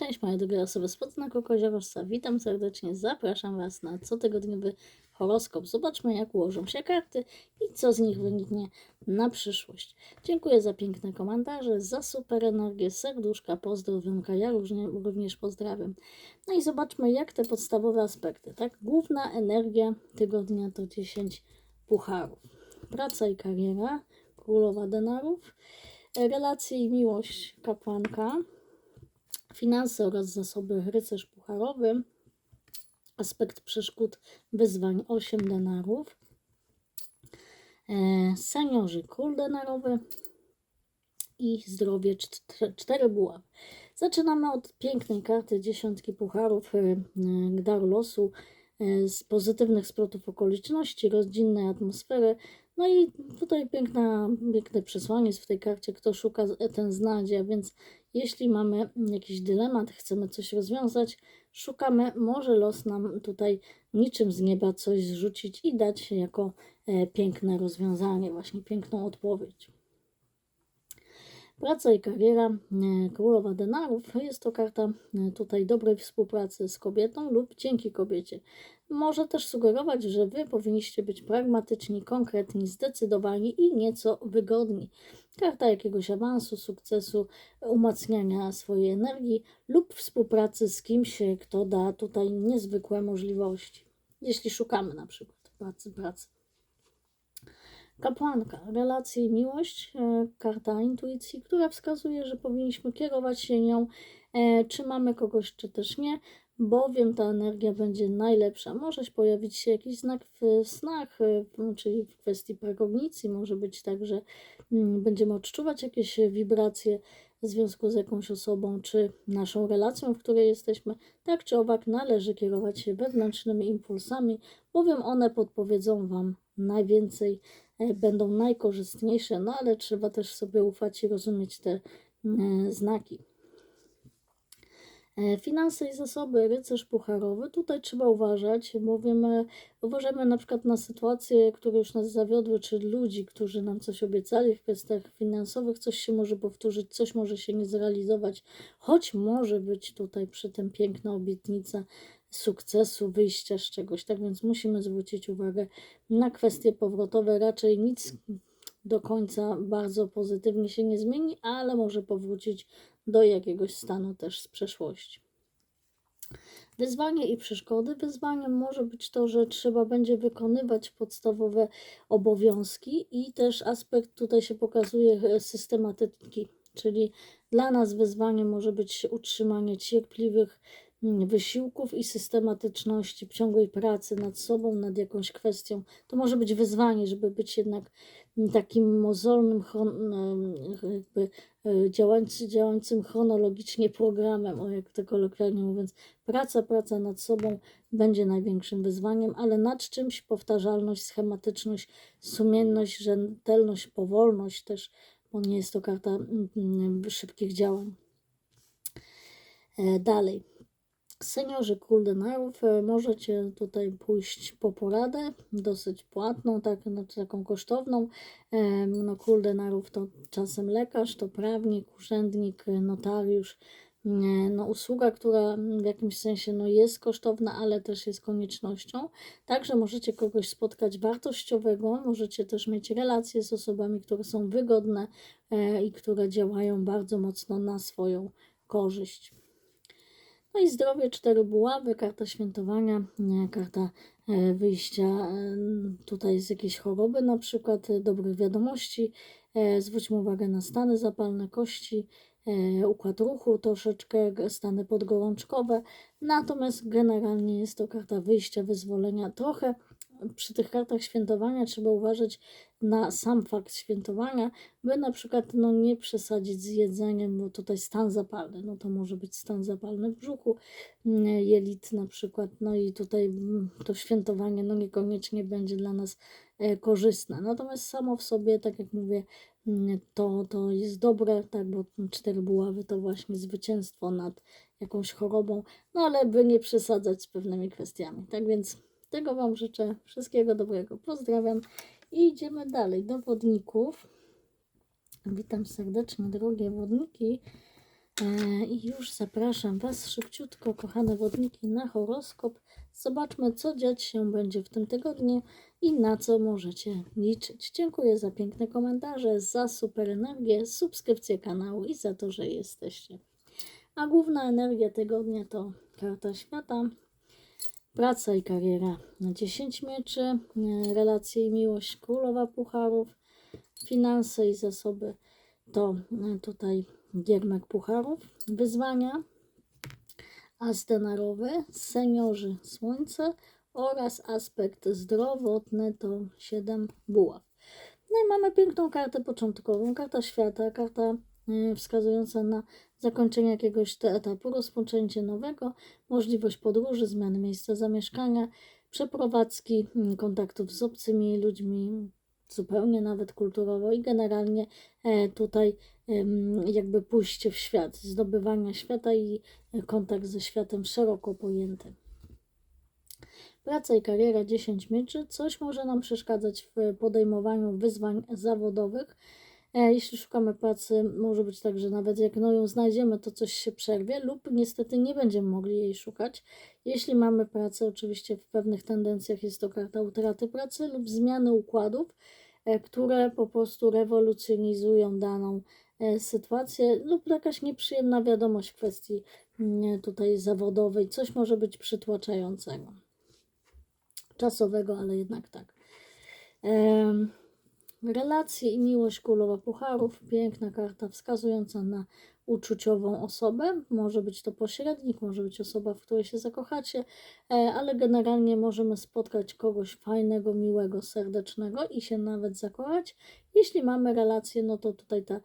Cześć moje drogie osoby z podznaku Koziorożca. Witam serdecznie, zapraszam Was na cotygodniowy horoskop. Zobaczmy jak ułożą się karty i co z nich wyniknie na przyszłość. Dziękuję za piękne komentarze, za super energię, serduszka, pozdrowionka, ja również pozdrawiam. No i zobaczmy jak te podstawowe aspekty, tak? Główna energia tygodnia to 10 pucharów. Praca i kariera, królowa denarów, relacje i miłość, kapłanka, finanse oraz zasoby rycerz pucharowy, aspekt przeszkód, wyzwań 8 denarów, e, seniorzy król denarowy i zdrowie 4 buław. Zaczynamy od pięknej karty dziesiątki pucharów, e, dar losu, e, z pozytywnych splotów okoliczności, rodzinnej atmosfery. No i tutaj piękna, piękne przesłanie jest w tej karcie, kto szuka, ten znajdzie, więc jeśli mamy jakiś dylemat, chcemy coś rozwiązać, szukamy, może los nam tutaj niczym z nieba coś zrzucić i dać jako e, piękne rozwiązanie, właśnie piękną odpowiedź. Praca i kariera e, królowa denarów jest to karta e, tutaj dobrej współpracy z kobietą lub dzięki kobiecie. Może też sugerować, że wy powinniście być pragmatyczni, konkretni, zdecydowani i nieco wygodni. Karta jakiegoś awansu, sukcesu, umacniania swojej energii lub współpracy z kimś, kto da tutaj niezwykłe możliwości. Jeśli szukamy na przykład pracy, pracy. Kapłanka, relacje i miłość, e, karta intuicji, która wskazuje, że powinniśmy kierować się nią, e, czy mamy kogoś, czy też nie, bowiem ta energia będzie najlepsza. Może pojawić się jakiś znak w snach, e, czyli w kwestii prekognicji, może być tak, że mm, będziemy odczuwać jakieś wibracje w związku z jakąś osobą, czy naszą relacją, w której jesteśmy. Tak czy owak należy kierować się wewnętrznymi impulsami, bowiem one podpowiedzą Wam najwięcej będą najkorzystniejsze, no ale trzeba też sobie ufać i rozumieć te e, znaki. E, finanse i zasoby, rycerz pucharowy, tutaj trzeba uważać, bowiem uważamy na przykład na sytuacje, które już nas zawiodły, czy ludzi, którzy nam coś obiecali w kwestiach finansowych, coś się może powtórzyć, coś może się nie zrealizować, choć może być tutaj przy tym piękna obietnica sukcesu, wyjścia z czegoś. Tak więc musimy zwrócić uwagę na kwestie powrotowe. Raczej nic do końca bardzo pozytywnie się nie zmieni, ale może powrócić do jakiegoś stanu też z przeszłości. Wyzwanie i przeszkody. Wyzwaniem może być to, że trzeba będzie wykonywać podstawowe obowiązki i też aspekt tutaj się pokazuje systematyki, czyli dla nas wyzwaniem może być utrzymanie cierpliwych wysiłków i systematyczności, ciągłej pracy nad sobą, nad jakąś kwestią. To może być wyzwanie, żeby być jednak mm, takim mozolnym, jakby e, działający, działającym chronologicznie programem, o jak to kolokwialnie mówiąc. Praca, praca nad sobą będzie największym wyzwaniem, ale nad czymś powtarzalność, schematyczność, sumienność, rzetelność, powolność też, bo nie jest to karta mm, szybkich działań. E, dalej. Seniorzy Kuldenarów, e, możecie tutaj pójść po poradę, dosyć płatną, tak, no, taką kosztowną. E, no, Kuldenarów to czasem lekarz, to prawnik, urzędnik, notariusz. E, no, usługa, która w jakimś sensie no, jest kosztowna, ale też jest koniecznością. Także możecie kogoś spotkać wartościowego, możecie też mieć relacje z osobami, które są wygodne i które działają bardzo mocno na swoją korzyść. No i zdrowie, cztery buławy, karta świętowania, karta e, wyjścia e, tutaj z jakiejś choroby, na przykład e, dobrych wiadomości. Zwróćmy uwagę na stany zapalne kości, układ ruchu, troszeczkę stany podgorączkowe. Natomiast generalnie jest to karta wyjścia, wyzwolenia. Trochę przy tych kartach świętowania trzeba uważać na sam fakt świętowania, by na przykład no, nie przesadzić z jedzeniem, bo tutaj stan zapalny, no to może być stan zapalny w brzuchu, mm, jelit na przykład, no i tutaj mm, to świętowanie no niekoniecznie będzie dla nas e, korzystne. Natomiast samo w sobie, tak jak mówię, mm, to, to jest dobre, tak, bo cztery buławy to właśnie zwycięstwo nad jakąś chorobą, no ale by nie przesadzać z pewnymi kwestiami. Tak więc tego Wam życzę. Wszystkiego dobrego. Pozdrawiam. I idziemy dalej do wodników. Witam serdecznie, drogie wodniki. E, I już zapraszam Was szybciutko, kochane wodniki, na horoskop. Zobaczmy, co dziać się będzie w tym tygodniu i na co możecie liczyć. Dziękuję za piękne komentarze, za super energię, subskrypcję kanału i za to, że jesteście. A główna energia tygodnia to karta świata, praca i kariera. 10 mieczy, e, relacje i miłość, królowa pucharów, finanse i zasoby. To e, tutaj giermek pucharów, wyzwania, as denarowy, seniorzy słońce oraz aspekt zdrowotny to 7 buław. No i mamy piękną kartę początkową, karta świata, karta wskazująca na zakończenie jakiegoś etapu, rozpoczęcie nowego, możliwość podróży, zmiany miejsca zamieszkania, przeprowadzki, mm, kontaktów z obcymi ludźmi, zupełnie nawet kulturowo i generalnie e, tutaj jakby pójście w świat, zdobywania świata i e, kontakt ze światem szeroko pojętym. Praca i kariera 10 mieczy. Coś może nam przeszkadzać w podejmowaniu wyzwań zawodowych. E, Jeśli szukamy pracy, może być tak, że nawet jak no ją znajdziemy, to coś się przerwie, lub niestety nie będziemy mogli jej szukać. Jeśli mamy pracę, oczywiście w pewnych tendencjach jest to karta utraty pracy lub zmiany układów, e, które po prostu rewolucjonizują daną e, sytuację, lub jakaś nieprzyjemna wiadomość w kwestii mm, tutaj zawodowej, coś może być przytłaczającego czasowego, ale jednak tak. Em, Relacje i miłość królowa pucharów. Piękna karta wskazująca na uczuciową osobę. Może być to pośrednik, może być osoba, w której się zakochacie, e, ale generalnie możemy spotkać kogoś fajnego, miłego, serdecznego i się nawet zakochać. Jeśli mamy relację, no to tutaj ta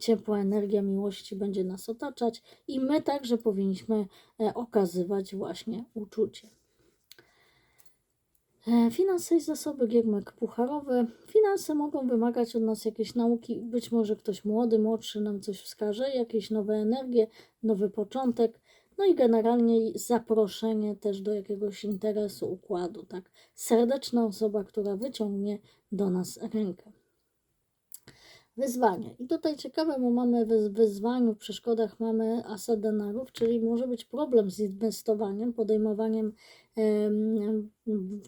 ciepła energia miłości będzie nas otaczać i my także powinniśmy e, okazywać właśnie uczucie. E, Finanse i zasoby giermek pucharowy. Finanse mogą wymagać od nas jakiejś nauki. Być może ktoś młody, młodszy nam coś wskaże, jakieś nowe energie, nowy początek. No i generalnie zaproszenie też do jakiegoś interesu, układu. Tak, serdeczna osoba, która wyciągnie do nas rękę. Wyzwanie. I tutaj ciekawe, bo mamy w wyzwaniu, w przeszkodach mamy asa denarów, czyli może być problem z inwestowaniem, podejmowaniem em,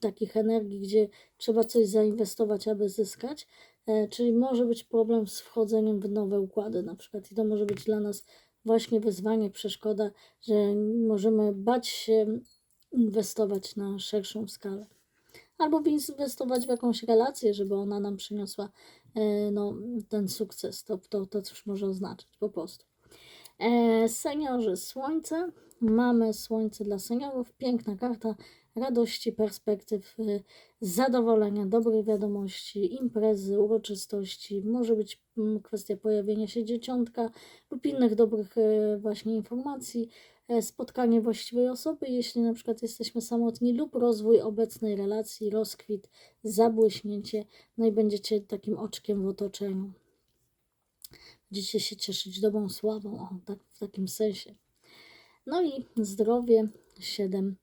takich energii, gdzie trzeba coś zainwestować, aby zyskać. E, czyli może być problem z wchodzeniem w nowe układy na przykład. I to może być dla nas właśnie wyzwanie, przeszkoda, że możemy bać się inwestować na szerszą skalę. Albo inwestować w jakąś relację, żeby ona nam przyniosła no, ten sukces. To, to, to coś może oznaczać po prostu. E, seniorzy, słońce. Mamy słońce dla seniorów. Piękna karta radości, perspektyw, y, zadowolenia, dobrej wiadomości, imprezy, uroczystości. Może być mm, kwestia pojawienia się dzieciątka lub innych dobrych y, właśnie informacji. E, Spotkanie właściwej osoby, jeśli na przykład jesteśmy samotni, lub rozwój obecnej relacji, rozkwit, zabłyśnięcie, no i będziecie takim oczkiem w otoczeniu. Będziecie się cieszyć dobrą sławą, o, tak, w takim sensie. No i zdrowie 7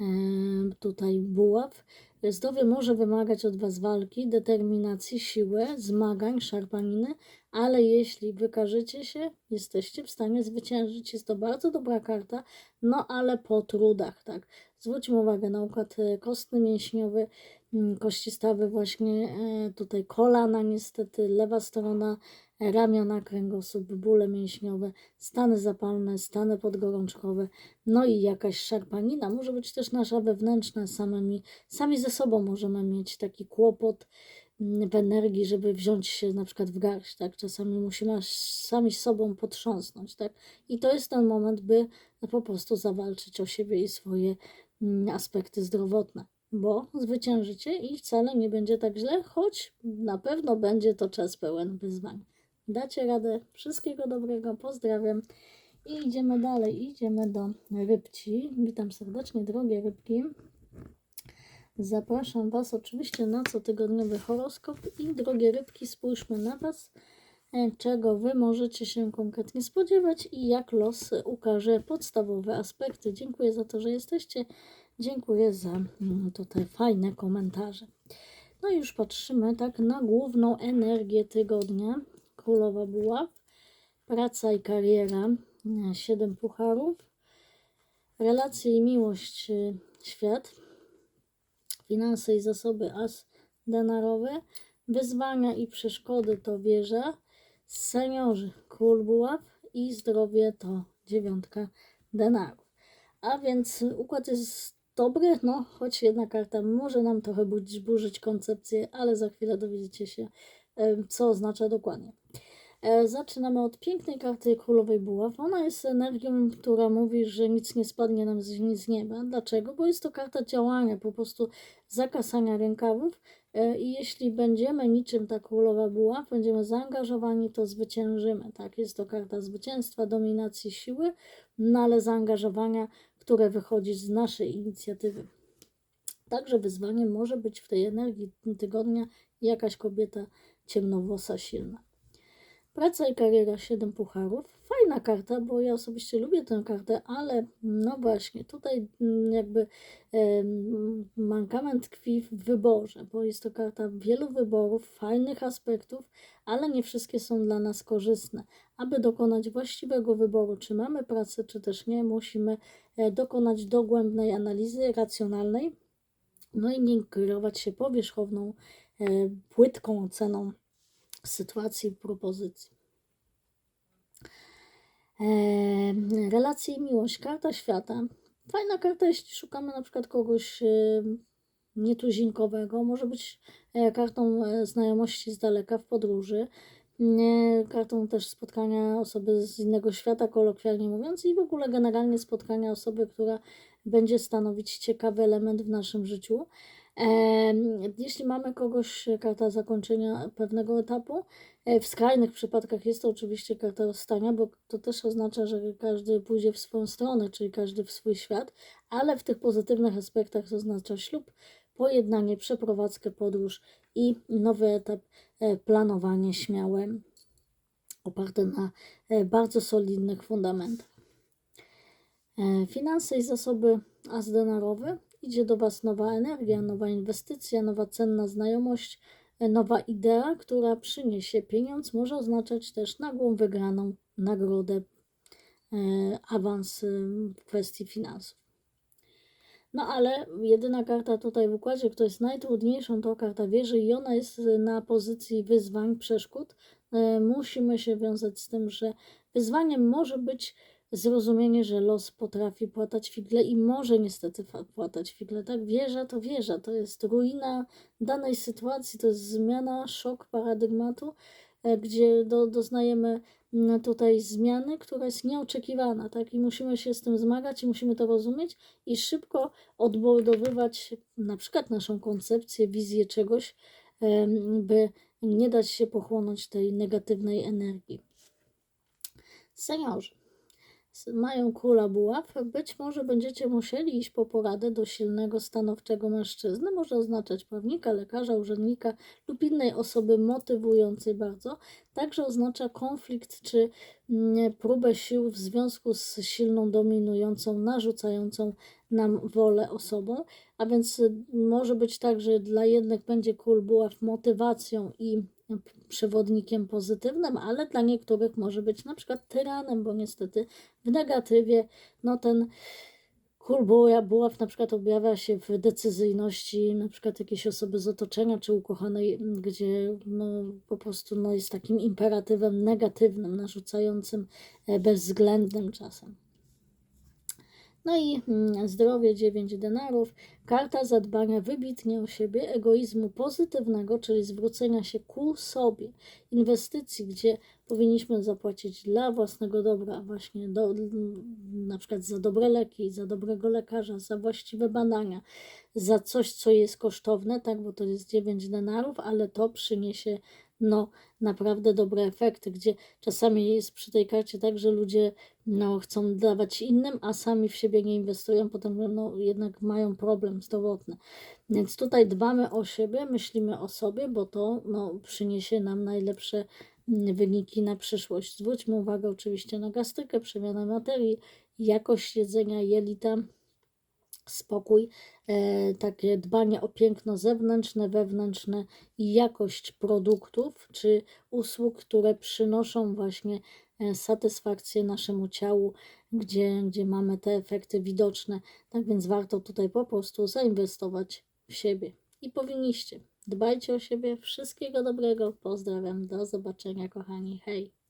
em, tutaj buław. Zdrowie może wymagać od Was walki, determinacji, siły, zmagań, szarpaniny, ale jeśli wykażecie się, jesteście w stanie zwyciężyć. Jest to bardzo dobra karta, no ale po trudach, tak. Zwróćmy uwagę na układ e, kostny, mięśniowy, mm, kości stawy właśnie e, tutaj kolana niestety, lewa strona ramiona, kręgosłup, bóle mięśniowe, stany zapalne, stany podgorączkowe, no i jakaś szarpanina, może być też nasza wewnętrzna, samymi, sami ze sobą możemy mieć taki kłopot mm, w energii, żeby wziąć się na przykład w garść, tak, czasami musimy sami sobą potrząsnąć, tak, i to jest ten moment, by po prostu zawalczyć o siebie i swoje mm, aspekty zdrowotne bo zwyciężycie i wcale nie będzie tak źle, choć na pewno będzie to czas pełen wyzwań. Dacie radę. Wszystkiego dobrego. Pozdrawiam. I idziemy dalej. Idziemy do rybci. Witam serdecznie, drogie rybki. Zapraszam Was oczywiście na cotygodniowy horoskop i drogie rybki, spójrzmy na Was, e, czego Wy możecie się konkretnie spodziewać i jak los ukaże podstawowe aspekty. Dziękuję za to, że jesteście. Dziękuję za mm, tutaj fajne komentarze. No i już patrzymy tak na główną energię tygodnia. Królowa Buław, praca i kariera, e, siedem pucharów. Relacje i miłość, e, świat. Finanse i zasoby, as denarowy. Wyzwania i przeszkody to wieża. Seniorzy, król buław i zdrowie to dziewiątka denarów. A więc układ jest dobry, no choć jedna karta może nam trochę burzyć koncepcję, ale za chwilę dowiedziecie się, co oznacza dokładnie. E, Zaczynamy od pięknej karty Królowej Buław. Ona jest energią, która mówi, że nic nie spadnie nam z nieba. Dlaczego? Bo jest to karta działania, po prostu zakasania rękawów. E, I jeśli będziemy niczym ta Królowa Buław, będziemy zaangażowani, to zwyciężymy. Tak, jest to karta zwycięstwa, dominacji siły, no ale zaangażowania, które wychodzi z naszej inicjatywy. Także wyzwaniem może być w tej energii tygodnia jakaś kobieta ciemnowłosa, silna. Praca i kariera 7 pucharów. Fajna karta, bo ja osobiście lubię tę kartę, ale no właśnie, tutaj mm, jakby mankament tkwi w wyborze, bo jest to karta wielu wyborów, fajnych aspektów, ale nie wszystkie są dla nas korzystne. Aby dokonać właściwego wyboru, czy mamy pracę, czy też nie, musimy e, dokonać dogłębnej analizy racjonalnej, no i nie kierować się powierzchowną, płytką oceną sytuacji, propozycji. Eee, relacje i miłość, karta świata. Fajna karta, jeśli szukamy na przykład kogoś e, nietuzinkowego. Może być e, kartą e, znajomości z daleka w podróży. e, Kartą też spotkania osoby z innego świata, kolokwialnie mówiąc, i w ogóle generalnie spotkania osoby, która będzie stanowić ciekawy element w naszym życiu. Jeśli mamy kogoś, karta zakończenia pewnego etapu, e, w skrajnych przypadkach jest to oczywiście karta rozstania, bo to też oznacza, że każdy pójdzie w swoją stronę, czyli każdy w swój świat, ale w tych pozytywnych aspektach to oznacza ślub, pojednanie, przeprowadzkę, podróż i nowy etap, e, planowanie śmiałe, oparte na e, bardzo solidnych fundamentach. Finanse i zasoby azdenarowe. Idzie do Was nowa energia, nowa inwestycja, nowa cenna znajomość, e, nowa idea, która przyniesie pieniądz. Może oznaczać też nagłą wygraną nagrodę, e, awans e, w kwestii finansów. No ale jedyna karta tutaj w układzie, która jest najtrudniejszą, to karta wieży i ona jest na pozycji wyzwań, przeszkód. E, Musimy się wiązać z tym, że wyzwaniem może być zrozumienie, że los potrafi płatać figle i może niestety płatać figle. Tak, wieża to wieża, to jest ruina danej sytuacji, to jest zmiana, szok paradygmatu, e, gdzie do, doznajemy mm, tutaj zmiany, która jest nieoczekiwana, tak, i musimy się z tym zmagać i musimy to rozumieć i szybko odbudowywać na przykład naszą koncepcję, wizję czegoś, by nie dać się pochłonąć tej negatywnej energii. Seniorzy mają króla buław, być może będziecie musieli iść po poradę do silnego, stanowczego mężczyzny. Może oznaczać prawnika, lekarza, urzędnika lub innej osoby motywującej bardzo. Także oznacza konflikt czy mm, próbę sił w związku z silną, dominującą, narzucającą nam wolę osobą. A więc y, może być tak, że dla jednych będzie król buław motywacją i przewodnikiem pozytywnym, ale dla niektórych może być na przykład tyranem, bo niestety w negatywie no ten król buław, buław na przykład objawia się w decyzyjności na przykład jakiejś osoby z otoczenia czy ukochanej, gdzie no, po prostu no, jest takim imperatywem negatywnym, narzucającym e, bezwzględnym czasem. No i mm, zdrowie 9 denarów, karta zadbania wybitnie o siebie, egoizmu pozytywnego, czyli zwrócenia się ku sobie, inwestycji, gdzie powinniśmy zapłacić dla własnego dobra, właśnie do, mm, na przykład za dobre leki, za dobrego lekarza, za właściwe badania, za coś, co jest kosztowne, tak, bo to jest 9 denarów, ale to przyniesie no, naprawdę dobre efekty, gdzie czasami jest przy tej karcie tak, że ludzie no, chcą dawać innym, a sami w siebie nie inwestują, potem no, jednak mają problem zdrowotny. Więc tutaj dbamy o siebie, myślimy o sobie, bo to no, przyniesie nam najlepsze mm, wyniki na przyszłość. Zwróćmy uwagę oczywiście na gastrykę, przemianę materii, jakość jedzenia, jelita, spokój, e, takie dbanie o piękno zewnętrzne, wewnętrzne i jakość produktów czy usług, które przynoszą właśnie e, satysfakcję naszemu ciału, gdzie, gdzie mamy te efekty widoczne. Tak więc warto tutaj po prostu zainwestować w siebie. I powinniście. Dbajcie o siebie. Wszystkiego dobrego. Pozdrawiam. Do zobaczenia, kochani. Hej.